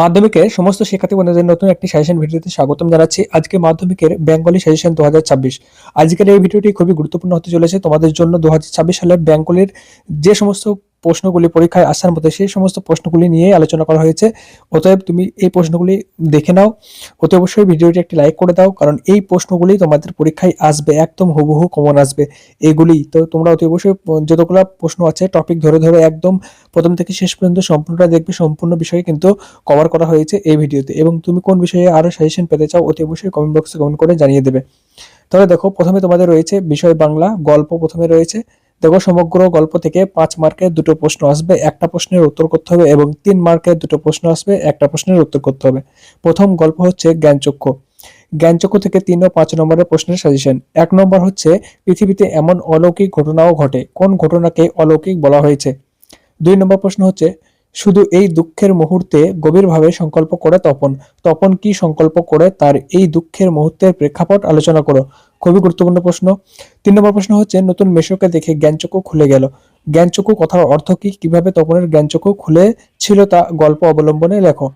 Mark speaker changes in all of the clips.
Speaker 1: মাধ্যমিকের সমস্ত শিক্ষার্থী বন্ধুদের নতুন একটি সাজেশন ভিডিওতে স্বাগতম জানাচ্ছি। আজকে মাধ্যমিকের বেঙ্গলি সাজেশন দু হাজার ছাব্বিশ। আজকের এই ভিডিওটি খুবই গুরুত্বপূর্ণ হতে চলেছে। তোমাদের জন্য দু হাজার ছাব্বিশ সালে বেঙ্গলির যে সমস্ত প্রশ্নগুলি পরীক্ষায় আসার মতো সেই সমস্ত প্রশ্নগুলি নিয়ে আলোচনা করা হয়েছে। অতএব তুমি এই প্রশ্নগুলি দেখে নাও। অতি অবশ্যই ভিডিওটি একটি লাইক করে দাও, কারণ এই প্রশ্নগুলি তোমাদের পরীক্ষায় আসবে, একদম হুবহু কমন আসবে। এগুলি তো তোমরা অতি অবশ্যই যতগুলো প্রশ্ন আছে টপিক ধরে ধরে একদম প্রথম থেকে শেষ পর্যন্ত সম্পূর্ণটা দেখবে, সম্পূর্ণ বিষয়ে কিন্তু কভার করা হয়েছে এই ভিডিওতে। এবং তুমি কোন বিষয়ে আরও সাজেশন পেতে চাও, অতি অবশ্যই কমেন্ট বক্সে কমেন্ট করে জানিয়ে দেবে। তাহলে দেখো, প্রথমে তোমাদের রয়েছে বিষয় বাংলা, গল্প প্রথমে রয়েছে। দেখো, সমগ্র গল্প থেকে পাঁচ মার্কের দুটো প্রশ্ন আসবে। একটা প্রশ্নের উত্তর করতে হবে এবং তিন মার্কের দুটো প্রশ্ন আসবে, একটা প্রশ্নের উত্তর করতে হবে। প্রথম গল্প হচ্ছে জ্ঞানচক্ষু। জ্ঞানচক্ষু থেকে তিন ও পাঁচ নম্বরের প্রশ্নের সাজেশন। এক নম্বর হচ্ছে, পৃথিবীতে এমন অলৌকিক ঘটনাও ঘটে। কোন ঘটনাকে অলৌকিক বলা হয়েছে? দুই নম্বর প্রশ্ন হচ্ছে শুধু এই দুঃখের মুহূর্তে গভীরভাবে সংকল্প করে তপন। তপন কি সংকল্প করে তার এই দুঃখের মুহূর্তের প্রেক্ষাপট আলোচনা করো। খুবই গুরুত্বপূর্ণ প্রশ্ন। তিন নম্বর প্রশ্ন হচ্ছে, নতুন মেশোকে দেখে জ্ঞানচক্ষু খুলে গেল। জ্ঞানচক্ষু কথার অর্থ কি? কীভাবে তপনের জ্ঞানচক্ষু খুলে ছিল তা গল্প অবলম্বনে লেখো।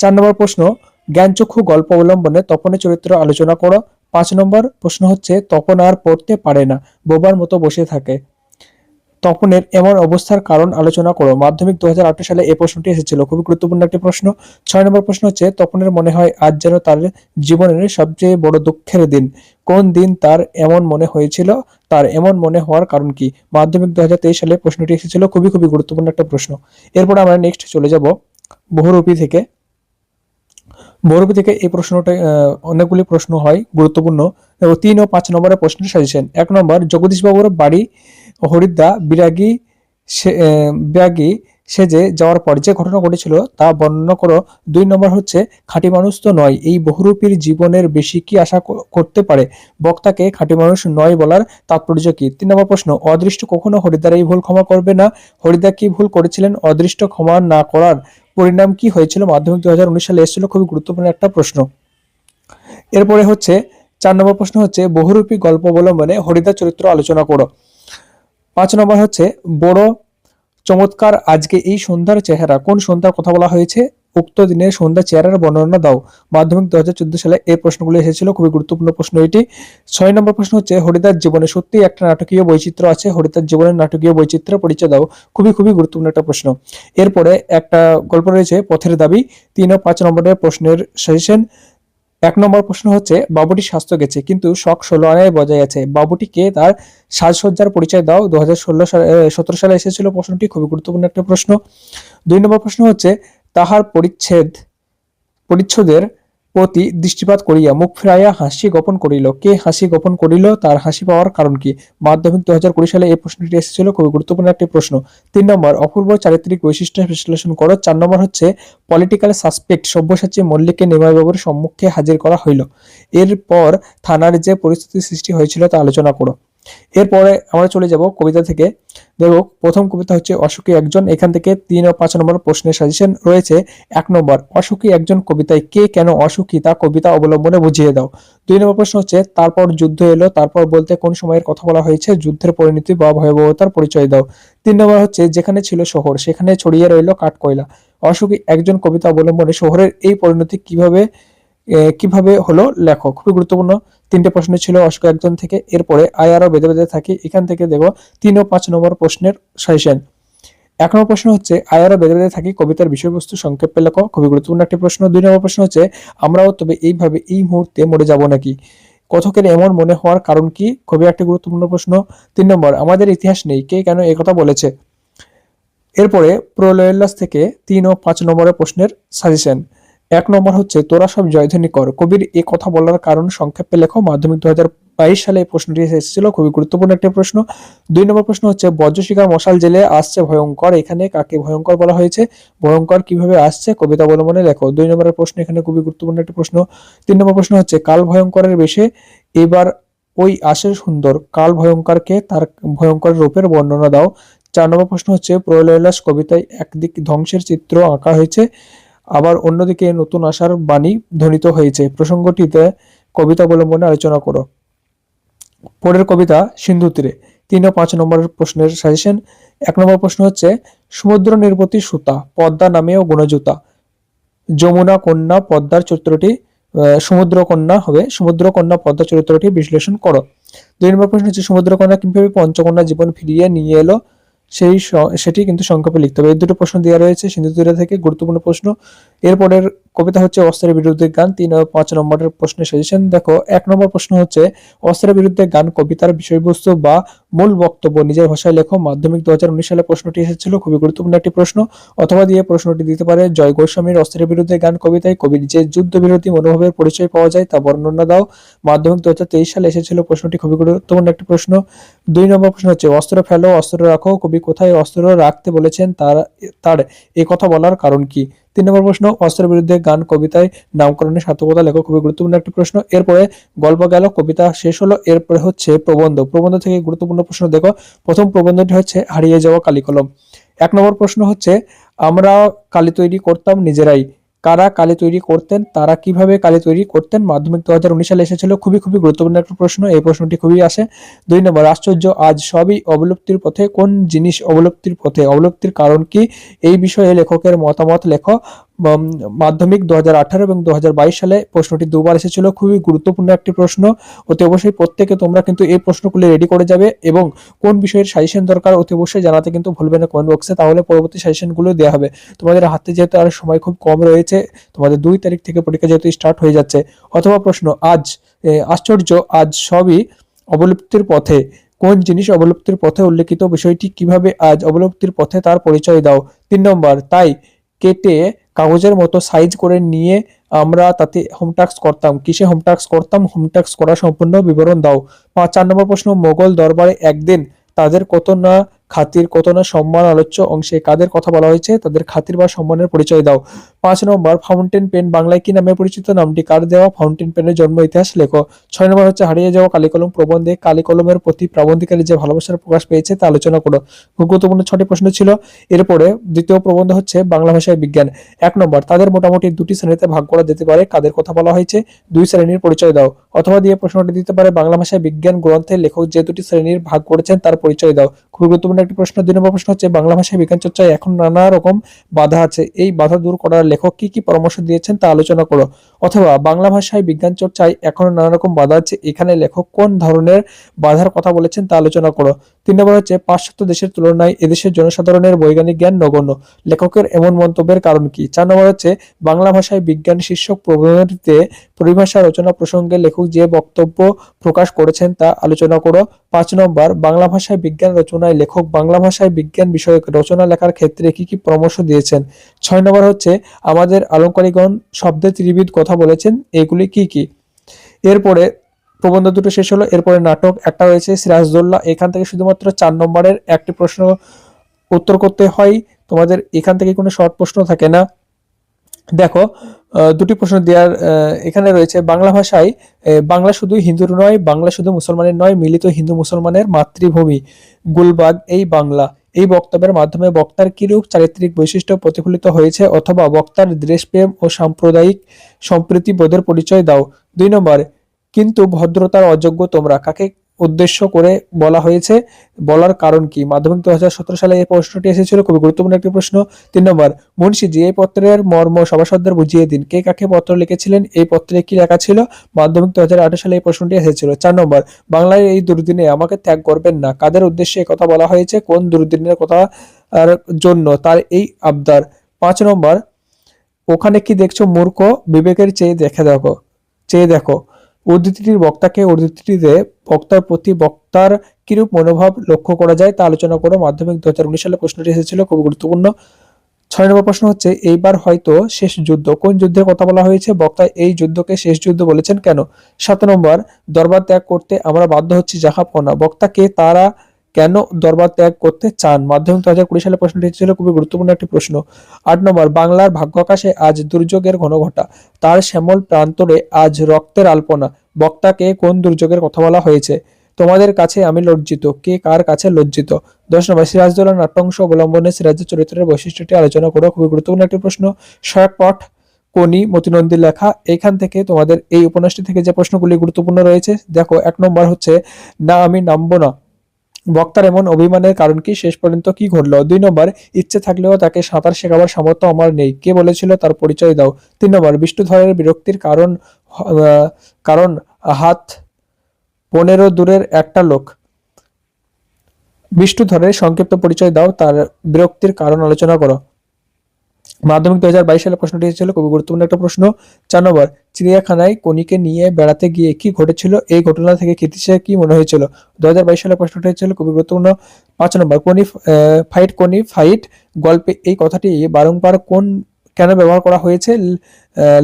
Speaker 1: চার নম্বর প্রশ্ন, জ্ঞানচক্ষু গল্প অবলম্বনে তপনের চরিত্র আলোচনা করো। পাঁচ নম্বর প্রশ্ন হচ্ছে, তপন আর পড়তে পারে না, বোবার মতো বসে থাকে। তপনের এমন অবস্থার কারণ আলোচনা করো। মাধ্যমিক দু সালে এই প্রশ্নটি এসেছিল। খুবই গুরুত্বপূর্ণ একটি প্রশ্ন। ছয় নম্বর প্রশ্ন হচ্ছে, তপনের মনে হয় আজ যেন তার জীবনের সবচেয়ে বড় দুঃখের দিন। কোন দিন তার এমন মনে হয়েছিল? তার এমন মনে হওয়ার কারণ কি? মাধ্যমিক দুহাজার তেইশ সালে প্রশ্নটি এসেছিল। খুবই খুবই গুরুত্বপূর্ণ একটা প্রশ্ন। এরপর আমরা নেক্সট চলে যাব বহুরূপী থেকে। বহুরূপী থেকে এই প্রশ্নটা অনেকগুলি প্রশ্ন হয়, গুরুত্বপূর্ণ। এবং তিন ও পাঁচ নম্বরের প্রশ্নের সাজেশন এক নম্বর, জগদীশবাবুর বাড়ি হরিদ্দা বিরাগী বিরাগী সেজে যাওয়ার পর যে ঘটনা ঘটেছিল তা বর্ণনা করো। দুই নম্বর হচ্ছে খাঁটি মানুষ তো নয়, এই বহুরূপীর জীবনের বেশি কি আশা করতে পারে? বক্তাকে খাঁটি মানুষ নয় বলার তাৎপর্য কি? তিন নম্বর প্রশ্ন, অদৃষ্ট কখনো হরিদ্বার এই ভুল ক্ষমা করবে না? হরিদ্বার কি ভুল করেছিলেন? অদৃষ্ট ক্ষমা না করার পরিণাম কি হয়েছিল? মাধ্যমিক দু হাজার উনিশ সালে এসেছিল খুবই গুরুত্বপূর্ণ একটা প্রশ্ন। এরপরে হচ্ছে, চার নম্বর প্রশ্ন হচ্ছে, বহুরূপী গল্প অবলম্বনে হরিদার চরিত্র আলোচনা করো। পাঁচ নম্বর হচ্ছে, বড়, চমৎকার, আজকে এই সন্ধ্যার চেহারা। কোন সন্ধ্যার কথা বলা হয়েছে? উক্ত দিনের সন্ধ্যা চেহারার বর্ণনা দাও। মাধ্যমিক দু হাজার চোদ্দ সালে এই প্রশ্নগুলো এসেছিল। খুবই গুরুত্বপূর্ণ প্রশ্ন এটি। ছয় নম্বর প্রশ্ন হচ্ছে হরিদার জীবনে সত্যি একটা নাটকীয় বৈচিত্র্য আছে? হরিদার জীবনের নাটকীয় বৈচিত্র্য পরিচয় দাও। খুবই খুবই গুরুত্বপূর্ণ একটা প্রশ্ন। এরপরে একটা গল্প রয়েছে, পথের দাবি। তিন ও পাঁচ নম্বরের প্রশ্নের সাজেশন এক নম্বর প্রশ্ন হচ্ছে, বাবুটি স্বাস্থ্য গেছে, কিন্তু শখ ষোলো আনায় বজায় আছে। বাবুটিকে তার সাজসজ্জার পরিচয় দাও। দু হাজার ষোলো সালে সতেরো সালে এসেছিল প্রশ্নটি, খুবই গুরুত্বপূর্ণ একটা প্রশ্ন। দুই নম্বর প্রশ্ন হচ্ছে, তাহার পরিচ্ছেদ, পরিচ্ছদের প্রতি দৃষ্টিপাত করিয়া মুখ ফিরাইয়া হাসি গোপন করিল। কে হাসি গোপন করিল, তার হাসি পাওয়ার কারণ কি? মাধ্যমিক দু হাজার কুড়ি সালে এই প্রশ্নটি এসেছিল, খুবই গুরুত্বপূর্ণ একটি প্রশ্ন। তিন নম্বর, অপূর্ব চারিত্রিক বৈশিষ্ট্য বিশ্লেষণ করো। চার নম্বর হচ্ছে পলিটিক্যাল সাসপেক্ট সব্যসাচী মল্লিককে নিমাইবাবুর সম্মুখে হাজির করা হইল। এরপর থানার যে পরিস্থিতি সৃষ্টি হয়েছিল তা আলোচনা করো। এরপরে আমরা চলে যাব কবিতা থেকে। দেখো প্রথম কবিতা হচ্ছে অসুখী একজন, এখান থেকে তিন ও পাঁচ নম্বর প্রশ্নের সাজেশন রয়েছে। এক নম্বর অসুখী একজন কবিতায় কে কেন অসুখী তা কবিতা অবলম্বনে বুঝিয়ে দাও। দুই নম্বর প্রশ্ন হচ্ছে, তারপর যুদ্ধ এলো, তারপর বলতে কোন সময়ের কথা বলা হয়েছে, যুদ্ধের পরিণতি বা ভয়াবহতার পরিচয় দাও। তিন নম্বর হচ্ছে, যেখানে ছিল শহর, সেখানে ছড়িয়ে রইল কাঠকয়লা। অসুখী একজন কবিতা অবলম্বনে শহরের এই পরিণতি কীভাবে কীভাবে হলো লেখো খুবই গুরুত্বপূর্ণ। তিনটে প্রশ্ন ছিল অসুখ একজন থেকে, এরপরে আয় আরও বেঁধে বেঁধে থাকি, এখান থেকে দেখো তিন ও পাঁচ নম্বর প্রশ্নের সাজেশন। এক নম্বর প্রশ্ন হচ্ছে আয়ারও বেঁধে বেঁধে থাকি, কবিতার বিষয়বস্তু সংক্ষেপে লেখো, খুবই গুরুত্বপূর্ণ একটি প্রশ্ন। দুই নম্বর প্রশ্ন হচ্ছে, আমরাও তবে এইভাবে এই মুহূর্তে মরে যাব নাকি? কথকের এমন মনে হওয়ার কারণ কি? খুবই একটি গুরুত্বপূর্ণ প্রশ্ন। তিন নম্বর, আমাদের ইতিহাস নেই, কে কেন কথা বলেছে? এরপরে প্রলয়োল্লাস থেকে তিন ও পাঁচ নম্বরের প্রশ্নের সাজেশন। এক নম্বর হচ্ছে, তোরা সব জয়ধ্বনি কর। কবির এ কথা বলার কারণ সংক্ষেপে লেখো, মাধ্যমিক দু বাইশ সালে এই প্রশ্নটি এসেছিল। খুবই গুরুত্বপূর্ণ একটি প্রশ্ন। দুই নম্বর প্রশ্ন হচ্ছে বজ্রশিকার মশাল জেলে আসছে ভয়ঙ্কর। এখানে কাকে ভয়ঙ্কর বলা হয়েছে? ভয়ঙ্কর কীভাবে আসছে? কবিতা অবলম্বনে লেখো। দুই নম্বরের প্রশ্ন এখানে খুবই গুরুত্বপূর্ণ একটি প্রশ্ন। তিন নম্বর প্রশ্ন হচ্ছে, কাল ভয়ঙ্করের বেশে, এবার ওই আসে সুন্দর। কাল ভয়ঙ্করকে তার ভয়ঙ্কর রূপের বর্ণনা দাও। চার নম্বর প্রশ্ন হচ্ছে, প্রলয়লাস কবিতায় একদিক ধ্বংসের চিত্র আঁকা হয়েছে। আবার অন্যদিকে নতুন আশার বাণী ধ্বনিত হয়েছে। প্রসঙ্গটিতে কবিতা অবলম্বনে আলোচনা করো। পরের কবিতা সিন্ধু তীরে। তিন ও পাঁচ নম্বরের প্রশ্নের সাজেশন এক নম্বর প্রশ্ন হচ্ছে, সমুদ্র নির্বতী সুতা, পদ্মা নামেও গুণজুতা। যমুনা কন্যা পদ্মার চরিত্রটি সমুদ্রকন্যা হবে সমুদ্রকন্যা পদ্মা চরিত্রটি বিশ্লেষণ করো। দুই নম্বর প্রশ্ন হচ্ছে সমুদ্রকন্যা কীভাবে পঞ্চকন্যা জীবন ফিরিয়ে নিয়ে এলো? সেই সেটি কিন্তু সংক্ষেপে লিখতে হবে। এই দুটো প্রশ্ন দেওয়া রয়েছে। সিন্ধু থেকে গুরুত্বপূর্ণ প্রশ্ন এরপরের কবিতা হচ্ছে অস্ত্রের বিরুদ্ধে গান, তিন ও পাঁচ নম্বরের প্রশ্নের সাজেশন দেখো, এক নম্বর প্রশ্ন হচ্ছে, অস্ত্রের বিরুদ্ধে গান, কবিতার বিষয়বস্তু বা মূল বক্তব্য নিজের ভাষায় লেখো। মাধ্যমিক দু হাজার উনিশ সালে প্রশ্নটি এসেছিল, খুবই গুরুত্বপূর্ণ একটি প্রশ্ন। অথবা দিয়ে প্রশ্নটি দিতে পারে, জয় গোস্বামীর অস্ত্রের বিরুদ্ধে গান কবিতায় কবির যে যুদ্ধ বিরোধী মনোভাবের পরিচয় পাওয়া যায় তা বর্ণনা দাও। মাধ্যমিক দু হাজার তেইশ সালে এসেছিল, প্রশ্নটি খুবই গুরুত্বপূর্ণ একটি প্রশ্ন। দুই নম্বর প্রশ্ন হচ্ছে, অস্ত্র ফেলো, অস্ত্র রাখো, কবি কোথায় অস্ত্র রাখতে বলেছেন? তার তার এ কথা বলার কারণ কি? তিন নম্বর প্রশ্ন, অস্ত্রের বিরুদ্ধে গান কবিতায় নামকরণের সার্থকতা লেখক খুবই গুরুত্বপূর্ণ একটি প্রশ্ন। এরপরে গল্প গেল, কবিতা শেষ হলো, এরপরে হচ্ছে প্রবন্ধ। প্রবন্ধ থেকে গুরুত্বপূর্ণ প্রশ্ন দেখো। প্রথম প্রবন্ধটি হচ্ছে, হারিয়ে যাওয়া কালিকলম। এক নম্বর প্রশ্ন হচ্ছে, আমরা কালি তৈরি করতাম নিজেরাই। কারা কালি তৈরি করতেন, তারা কীভাবে কালি তৈরি করতেন, মাধ্যমিক দু হাজার উনিশ সালে এসেছিল খুবই খুবই গুরুত্বপূর্ণ একটা প্রশ্ন, এই প্রশ্নটি খুবই আসে। দুই নম্বর, আশ্চর্য, আজ সবই অবলুপ্তির পথে, কোন জিনিস অবলুপ্তির পথে? অবলুপ্তির কারণ কি? এই বিষয়ে লেখকের মতামত লেখো। মাধ্যমিক দু হাজার আঠারো এবং দু হাজার বাইশ সালে প্রশ্নটি দুবার এসেছিল। খুবই গুরুত্বপূর্ণ একটি প্রশ্ন। অতি অবশ্যই প্রত্যেকে তোমরা কিন্তু এই প্রশ্নগুলি রেডি করে যাবে এবং কোন বিষয়ের সাজেশন দরকার অতি অবশ্যই জানাতে কিন্তু ভুলবে না কমেন্ট বক্সে তাহলে পরবর্তী সাজেশনগুলো দেওয়া হবে। তোমাদের হাতে যেহেতু আর সময় খুব কম রয়েছে, তোমাদের দুই তারিখ থেকে পরীক্ষা যেহেতু স্টার্ট হয়ে যাচ্ছে, অথবা প্রশ্ন, আজ আশ্চর্য, আজ সবই অবলুপ্তির পথে। কোন জিনিস অবলুপ্তির পথে উল্লেখিত? বিষয়টি কীভাবে আজ অবলুপ্তির পথে তার পরিচয় দাও। তিন নম্বর, তাই কেটে কাগজের মতো সাইজ করে নিয়ে আমরা তাতে হোম টাস্ক করতাম। কিসে হোম টাস্ক করতাম? হোম টাস্ক করা সম্পূর্ণ বিবরণ দাও। পাঁচ চার নম্বর প্রশ্ন, মোগল দরবারে একদিন তাদের কত না খাতির কত না সম্মান আলোচ্য অংশে কাদের কথা বলা হয়েছে? তাদের খাতির বা সম্মানের পরিচয় দাও। পাঁচ নম্বর ফাউন্টেন পেন বাংলায় কি নামে পরিচিত? নামটি কার দেওয়া? ফাউন্টেন পেনের জন্ম ইতিহাস লেখো। ছয় নম্বর হচ্ছে, হারিয়ে যাওয়া কালিকলম প্রবন্ধে কালিকলমের প্রতি প্রাবন্ধিকারী যে ভালোবাসার প্রকাশ পেয়েছে তা আলোচনা করো। খুব গুরুত্বপূর্ণ ছটি প্রশ্ন ছিল। এরপরে দ্বিতীয় প্রবন্ধ হচ্ছে বাংলা ভাষায় বিজ্ঞান। এক নম্বর, তাদের মোটামুটি দুটি শ্রেণীতে ভাগ করা যেতে পারে। কাদের কথা বলা হয়েছে? দুই শ্রেণির পরিচয় দাও। অথবা দিয়ে প্রশ্নটি দিতে পারে, বাংলা ভাষায় বিজ্ঞান গ্রন্থে লেখক যে দুটি শ্রেণির ভাগ করেছেন তার পরিচয় দাও। খুবই গুরুত্বপূর্ণ একটি প্রশ্ন দুই নম্বর প্রশ্ন হচ্ছে, বাংলা ভাষায় বিজ্ঞান চর্চায় এখন নানা রকম বাধা আছে। এই বাধা দূর করার লেখক কি কি পরামর্শ দিয়েছেন তা আলোচনা করো। অথবা, বাংলা ভাষায় বিজ্ঞান চর্চায় এখনও নানা রকম বাধা আছে, এখানে লেখক কোন ধরনের বাধার কথা বলেছেন তা আলোচনা করো। তিন নম্বর হচ্ছে, পাশ্চাত্য দেশের তুলনায় এদেশের জনসাধারণের বৈজ্ঞানিক জ্ঞান নগণ্য। লেখকের এমন মন্তব্যের কারণ কি? চার নম্বর হচ্ছে, বাংলা ভাষায় বিজ্ঞান শীর্ষক প্রবন্ধটিতে পরিভাষা রচনা প্রসঙ্গে লেখক যে বক্তব্য প্রকাশ করেছেন তা আলোচনা করো। পাঁচ নম্বর, বাংলা ভাষায় বিজ্ঞান রচনায় লেখক বাংলা ভাষায় বিজ্ঞান বিষয়ক রচনা লেখার ক্ষেত্রে কি কি পরামর্শ দিয়েছেন? ছয় নম্বর হচ্ছে, আমাদের আলঙ্কারিগণ শব্দে ত্রিবিধ কথা বলেছেন, এগুলি কি কি? এরপরে প্রবন্ধ দুটো শেষ হলো, এরপরে নাটক একটা রয়েছে সিরাজদৌল্লা। এখান থেকে শুধুমাত্র চার নম্বরের একটি প্রশ্ন উত্তর করতে হয়। তোমাদের এখান থেকে কোনো শর্ট প্রশ্ন থাকে না। দেখো দুটি প্রশ্ন দেওয়ার এখানে রয়েছে, বাংলা ভাষায় বাংলা শুধু হিন্দুর নয়, বাংলা শুধু মুসলমানের নয়, মিলিত হিন্দু মুসলমানের মাতৃভূমি, গুলবাগ, এই বাংলা। এই বক্তব্যের মাধ্যমে বক্তার কিরূপ চারিত্রিক বৈশিষ্ট্য প্রতিফলিত হয়েছে অথবা বক্তার দেশপ্রেম ও সাম্প্রদায়িক সম্প্রীতি বোধের পরিচয় দাও। দুই নম্বর কিন্তু ভদ্রতার অযোগ্য তোমরা। কাকে উদ্দেশ্য করে বলা হয়েছে? বলার কারণ কি? মাধ্যমিক দু হাজার সতেরো সালে এই প্রশ্নটি এসেছিল, খুবই গুরুত্বপূর্ণ একটি প্রশ্ন। তিন নম্বর, মুন্সিজি, এই পত্রের মর্ম সভাসদদের বুঝিয়ে দিন। কে কাকে পত্র লিখেছিলেন? এই পত্রে কি লেখা ছিল? মাধ্যমিক দু হাজার আঠারো সালে এই প্রশ্নটি এসেছিল। চার নম্বর, বাংলায় এই দুর্দিনে আমাকে ত্যাগ করবেন না। কাদের উদ্দেশ্যে কথা বলা হয়েছে? কোন দুর্দিনের কথা জন্য? তার এই আবদার। পাঁচ নম্বর, ওখানে কি দেখছ মূর্খ? বিবেকের চেয়ে দেখে দেখো। চেয়ে দেখো। উদ্ধৃতিটির বক্তাকে উদ্ধৃতিটিতে বক্তার প্রতি বক্তার কিরূপ মনোভাব লক্ষ্য করা যায় তা আলোচনা করে। মাধ্যমিক দু হাজার উনিশ সালে প্রশ্নটি এসেছিল, খুব গুরুত্বপূর্ণ। ছয় নম্বর প্রশ্ন হচ্ছে, এইবার হয়তো শেষ যুদ্ধ, কোন যুদ্ধের কথা বলা হয়েছে? বক্তা এই যুদ্ধকে শেষ যুদ্ধ বলেছেন কেন? সাত নম্বর, দরবার ত্যাগ করতে আমরা বাধ্য হচ্ছি জাহাপনা বক্তাকে তারা কেন দরবার ত্যাগ করতে চান? মাধ্যমিক দু হাজার কুড়ি সালে প্রশ্নটি ছিল খুবই গুরুত্বপূর্ণ একটি প্রশ্ন। আট নম্বর, বাংলার ভাগ্য আকাশে আজ দুর্যোগের ঘনঘটা। তার শ্যামল প্রান্তরে আজ রক্তের আলপনা। বক্তাকে কোন দুর্যোগের কথা বলা হয়েছে? তোমাদের কাছে আমি লজ্জিত। কে কার কাছে লজ্জিত? দশ নম্বর সিরাজদৌল্লা নাট্যাংশ অবলম্বনে সিরাজের চরিত্রের বৈশিষ্ট্যটি আলোচনা করো। খুবই গুরুত্বপূর্ণ একটি প্রশ্ন। সহায়ক পাঠ কোনি, মতিনন্দী লেখা, এখান থেকে তোমাদের এই উপন্যাসটি থেকে যে প্রশ্নগুলি গুরুত্বপূর্ণ রয়েছে, দেখো, এক নম্বর হচ্ছে, না, আমি নামবো না। বক্তার এমন অভিমানের কারণ কি? শেষ পর্যন্ত কি ঘটলো? দুই নম্বর, ইচ্ছে থাকলেও তাকে সাঁতার শেখাবার সামর্থ্য আমার নেই। কে বলেছিল? তার পরিচয় দাও। তিন নম্বর বিষ্ণুধরের বিরক্তির কারণ কারণ হাত পনেরো দূরের একটা লোক। বিষ্ণুধরের সংক্ষিপ্ত পরিচয় দাও। তার বিরক্তির কারণ আলোচনা করো। মাধ্যমিক দু হাজার বাইশ সালে প্রশ্নটি ছিল খুবই গুরুত্বপূর্ণ একটা প্রশ্ন। চার নম্বর, চিড়িয়াখানায় কনিকে নিয়ে বেড়াতে গিয়ে কি ঘটেছিল? এই ঘটনা থেকে খিতিসে কি মনে হয়েছিল? দু হাজার বাইশ সালে প্রশ্নটি ছিল খুবই গুরুত্বপূর্ণ। পাঁচ নম্বর কোনি ফাইট কোনি ফাইট গল্পে এই কথাটি বারংবার কোন, কেন ব্যবহার করা হয়েছে?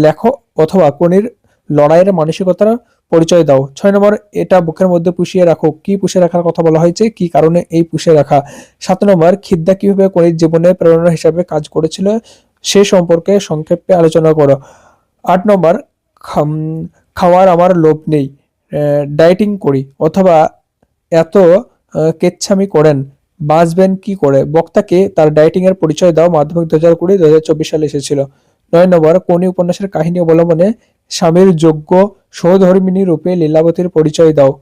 Speaker 1: লেখো অথবা কোনির লড়াইয়ের মানসিকতার পরিচয় দাও। ছয় নম্বর, এটা বুকের মধ্যে পুষিয়ে রাখো। কি পুষে রাখার কথা বলা হয়েছে? কি কারণে এই পুষে রাখা? সাত নম্বর, খিদ্দা কীভাবে কনির জীবনের প্রেরণা হিসাবে কাজ করেছিল? সে সম্পর্কে সংক্ষেপে আলোচনা করো। আট নম্বর খাওয়ার আমার লোভ নেই ডায়েটিং করি, অথবা এত কেচ্ছামি করেন, বাঁচবেন কি করে? বক্তাকে তার ডায়েটিং এর পরিচয় দাও, মাধ্যমিক দু হাজার কুড়ি, দু হাজার চব্বিশ সালে এসেছিল। নয় নম্বর কোনি উপন্যাসের কাহিনী অবলম্বনে স্বামীর যোগ্য সহধর্মিনী রূপে লীলাবতীর পরিচয় দাও।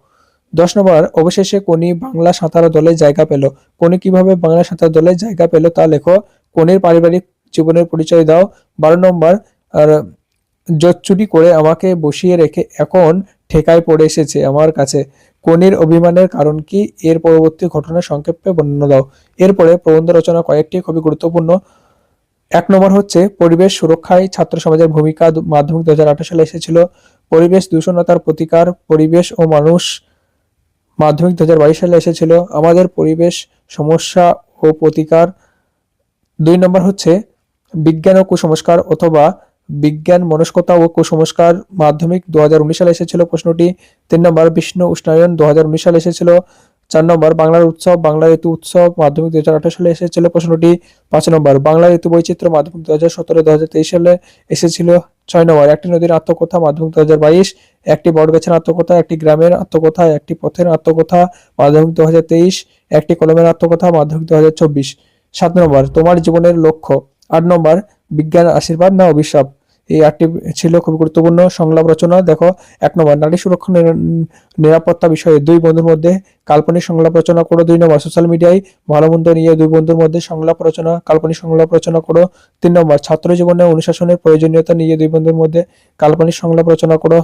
Speaker 1: দশ নম্বর, অবশেষে কোনি বাংলা সাঁতার দলে জায়গা পেল? কোনি কীভাবে বাংলা সাঁতার দলে জায়গা পেল তা লেখো। কোনির পারিবারিক জীবনের পরিচয় দাও। বারো নম্বর, আর জচ্চুরি করে আমাকে বসিয়ে রেখে এখন ঠেকায় পড়ে এসেছে আমার কাছে। কোনির অভিমানের কারণ কি? এর পরবর্তী ঘটনা সংক্ষেপে বর্ণনা দাও। এরপরে প্রবন্ধ রচনা কয়েকটি খুবই গুরুত্বপূর্ণ। এক নম্বর হচ্ছে, পরিবেশ সুরক্ষায় ছাত্র সমাজের ভূমিকা মাধ্যমিক দু হাজার আঠারো সালে এসেছিল। পরিবেশ দূষণতার প্রতিকার পরিবেশ ও মানুষ মাধ্যমিক দু হাজার বাইশ সালে এসেছিল। আমাদের পরিবেশ সমস্যা ও প্রতিকার। দুই নম্বর হচ্ছে বিজ্ঞান ও কুসংস্কার অথবা বিজ্ঞান মনস্কতা ও কুসংস্কার মাধ্যমিক দু হাজার উনিশ সালে এসেছিল প্রশ্নটি। তিন নম্বর বিষ্ণু উষ্ণায়ন দু হাজার উনিশ সালে এসেছিল। চার নম্বর বাংলার উৎসব, বাংলা ঋতু উৎসব, মাধ্যমিক দু হাজার আঠারো সালে এসেছিল প্রশ্নটি। পাঁচ নম্বর বাংলা ঋতু বৈচিত্র্য, মাধ্যমিক দু হাজার সতেরো দু হাজার তেইশ সালে এসেছিল। ছয় নম্বর একটি নদীর আত্মকথা, মাধ্যমিক দু হাজার বাইশ, একটি বটগাছের আত্মকথা, একটি গ্রামের আত্মকথা, একটি পথের আত্মকথা, মাধ্যমিক দু হাজার তেইশ, একটি কলমের আত্মকথা, মাধ্যমিক দু হাজার চব্বিশ। সাত নম্বর, তোমার জীবনের লক্ষ্য। আট নম্বর, বিজ্ঞান আশীর্বাদ না অভিশাপ? এই আটটি ছিল খুব গুরুত্বপূর্ণ সংলাপ রচনা। দেখো, এক নম্বর, নারী সুরক্ষা নিরাপত্তা বিষয়ে দুই বন্ধুর মধ্যে কাল্পনিক সংলাপ রচনা করো। দুই নম্বর, সোশ্যাল মিডিয়ায় ভালো মন্দ নিয়ে দুই বন্ধুর মধ্যে সংলাপ রচনা, কাল্পনিক সংলাপ রচনা করো। তিন নম্বর, ছাত্র জীবনে অনুশাসনের প্রয়োজনীয়তা নিয়ে দুই বন্ধুর মধ্যে কাল্পনিক সংলাপ রচনা করো।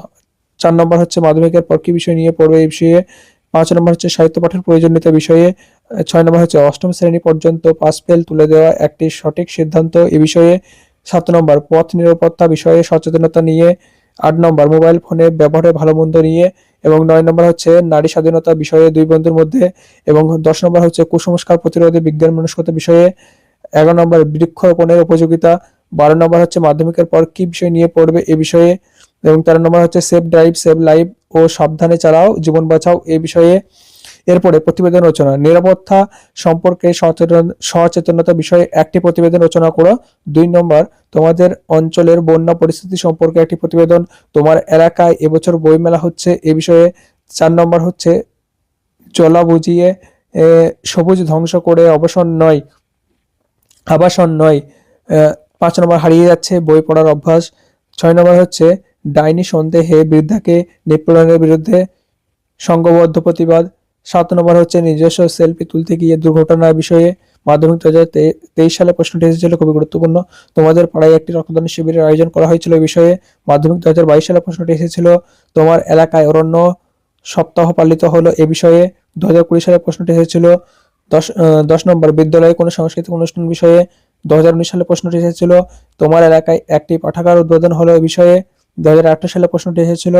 Speaker 1: চার নম্বর হচ্ছে মাধ্যমিকের কি বিষয় নিয়ে পড়বে এই বিষয়ে পাঁচ নম্বর হচ্ছে সাহিত্য পাঠের প্রয়োজনীয়তা বিষয়ে ছয় নম্বর হচ্ছে অষ্টম শ্রেণি পর্যন্ত পাস ফেল তুলে দেওয়া একটি সঠিক সিদ্ধান্ত। এ বিষয়ে সাত নম্বর, পথ নিরাপত্তা বিষয়ে সচেতনতা নিয়ে। আট নম্বর, মোবাইল ফোনে ব্যবহারে ভালো মন্দ নিয়ে। এবং নয় নম্বর হচ্ছে নারী স্বাধীনতা বিষয়ে দুই বন্ধুর মধ্যে। এবং দশ নম্বর হচ্ছে কুসংস্কার প্রতিরোধে বিজ্ঞান মনস্কতা বিষয়ে। এগারো নম্বর, বৃক্ষরোপণের উপযোগিতা। বারো নম্বর হচ্ছে মাধ্যমিকের পর কি বিষয় নিয়ে পড়বে এ বিষয়ে। এবং তেরো নম্বর হচ্ছে সেভ ড্রাইভ সেভ লাইফ ও সাবধানে চালাও, জীবন বাঁচাও এ বিষয়ে। এরপরে প্রতিবেদন রচনা, নিরাপত্তা সম্পর্কে সচেতন, সচেতনতা বিষয়ে একটি প্রতিবেদন রচনা করো। দুই নম্বর তোমাদের অঞ্চলের বন্যা পরিস্থিতি সম্পর্কে একটি প্রতিবেদন, তোমার এলাকায় এবছর বইমেলা হচ্ছে এ বিষয়ে। চার নম্বর হচ্ছে জলা বুঝিয়ে সবুজ ধ্বংস করে অবসর নয়, আবাসন নয়। পাঁচ নম্বর হারিয়ে যাচ্ছে বই পড়ার অভ্যাস। ছয় নম্বর হচ্ছে ডাইনি সন্দেহে বৃদ্ধাকে নিপীড়নের বিরুদ্ধে সংঘবদ্ধ প্রতিবাদ। সাত নম্বর হচ্ছে নিজস্ব সেলফি তুলতে গিয়ে দুর্ঘটনার বিষয়ে মাধ্যমিক দু হাজার তেইশ সালে প্রশ্নটি এসেছিল, খুবই গুরুত্বপূর্ণ। তোমাদের পাড়ায় একটি রক্তদান শিবিরের আয়োজন করা হয়েছিল এই বিষয়ে। মাধ্যমিক দু হাজার বাইশ সালে প্রশ্নটি এসেছিল, তোমার এলাকায় অরণ্য সপ্তাহ পালিত হলো এ বিষয়ে? দু হাজার কুড়ি সালে প্রশ্নটি এসেছিল, দশ দশ নম্বর বিদ্যালয়ে কোনো সাংস্কৃতিক অনুষ্ঠান বিষয়ে? দু হাজার উনিশ সালে প্রশ্নটি এসেছিল, তোমার এলাকায় একটি পাঠাগার উদ্বোধন হলো এ বিষয়ে? দু হাজার আঠারো সালে প্রশ্নটি এসেছিল,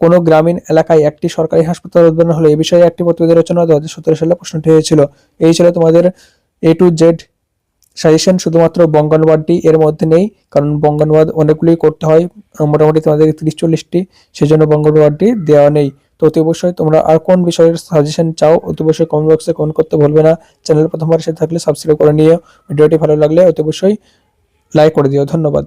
Speaker 1: কোনো গ্রামীণ এলাকায় একটি সরকারি হাসপাতাল উদ্বোধন হলো এই বিষয়ে একটি প্রতিবেদন রচনা দু হাজার সতেরো সালে প্রশ্নটি হয়েছিল এই ছিল তোমাদের এ টু জেড সাজেশন শুধুমাত্র বঙ্গানুবাদটি এর মধ্যে নেই, কারণ বঙ্গানুবাদ অনেকগুলি করতে হয়, মোটামুটি তোমাদের তিরিশ চল্লিশটি সেই জন্য বঙ্গানুবাদটি দেওয়া নেই। তো অতি অবশ্যই তোমরা আর কোন বিষয়ের সাজেশন চাও, অতি অবশ্যই কমেন্ট বক্সে কমেন্ট করতে ভুলবে না। চ্যানেল প্রথমবার এসে থাকলে সাবস্ক্রাইব করে নিও। ভিডিওটি ভালো লাগলে অতি অবশ্যই লাইক করে দিও। ধন্যবাদ।